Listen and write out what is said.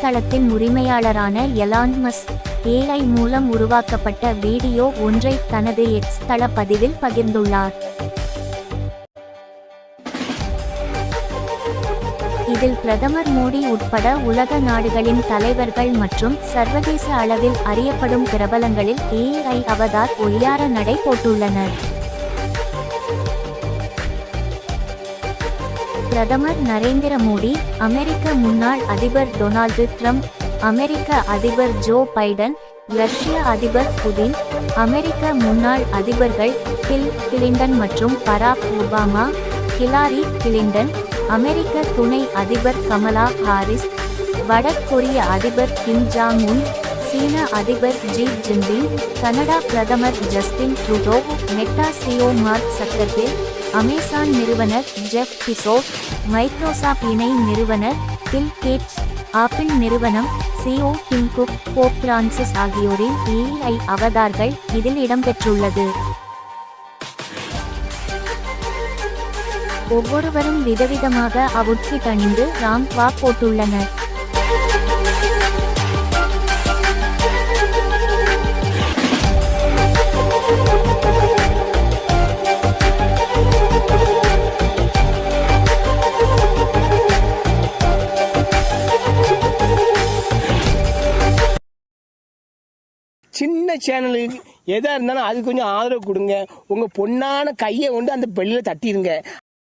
இணையதளத்தின் உரிமையாளரான எலான் மஸ் ஏஐ மூலம் உருவாக்கப்பட்ட வீடியோ ஒன்றை தனது எக்ஸ் தள பதிவில் பகிர்ந்துள்ளார். இதில் பிரதமர் மோடி உட்பட உலக நாடுகளின் தலைவர்கள் மற்றும் சர்வதேச அளவில் அறியப்படும் பிரபலங்களில் ஏஐ அவதார் ஒய்யார நடை போட்டுள்ளனர். பிரதமர் நரேந்திர மோடி அமெரிக்க முன்னாள் அதிபர் டொனால்டு ட்ரம்ப் அமெரிக்க அதிபர் ஜோ பைடன் ரஷ்ய அதிபர் புதின் அமெரிக்க முன்னாள் அதிபர்கள் பில் கிளின்டன் மற்றும் பராக் ஒபாமா ஹிலாரி கிளின்டன் அமெரிக்க துணை அதிபர் கமலா ஹாரிஸ் வடகொரிய அதிபர் கிம் ஜாங் உன் சீன அதிபர் ஜி ஜின்பிங் கனடா பிரதமர் Justin Trudeau Meta CEO Mark சட்டத்தில் அமேசான் நிறுவனர் ஜெஃப் பிசோ மைக்ரோசாப்ட் இணை நிறுவனர் பில் கேட்ஸ் ஆப்பிள் நிறுவனம் CEO Tim Cook Pope Francis ஆகியோரின் ஏஐ அவதார்கள் இதில் இடம்பெற்றுள்ளது. ஒவ்வொருவரும் விதவிதமாக அவுட்ஃபிட் அணிந்து ராம் வா போட்டுள்ளனர். சின்ன சேனலுக்கு எதாக இருந்தாலும் அது கொஞ்சம் ஆதரவு கொடுங்க. உங்கள் பொண்ணான கையை கொண்டு அந்த பெல்லில் தட்டிடுங்க.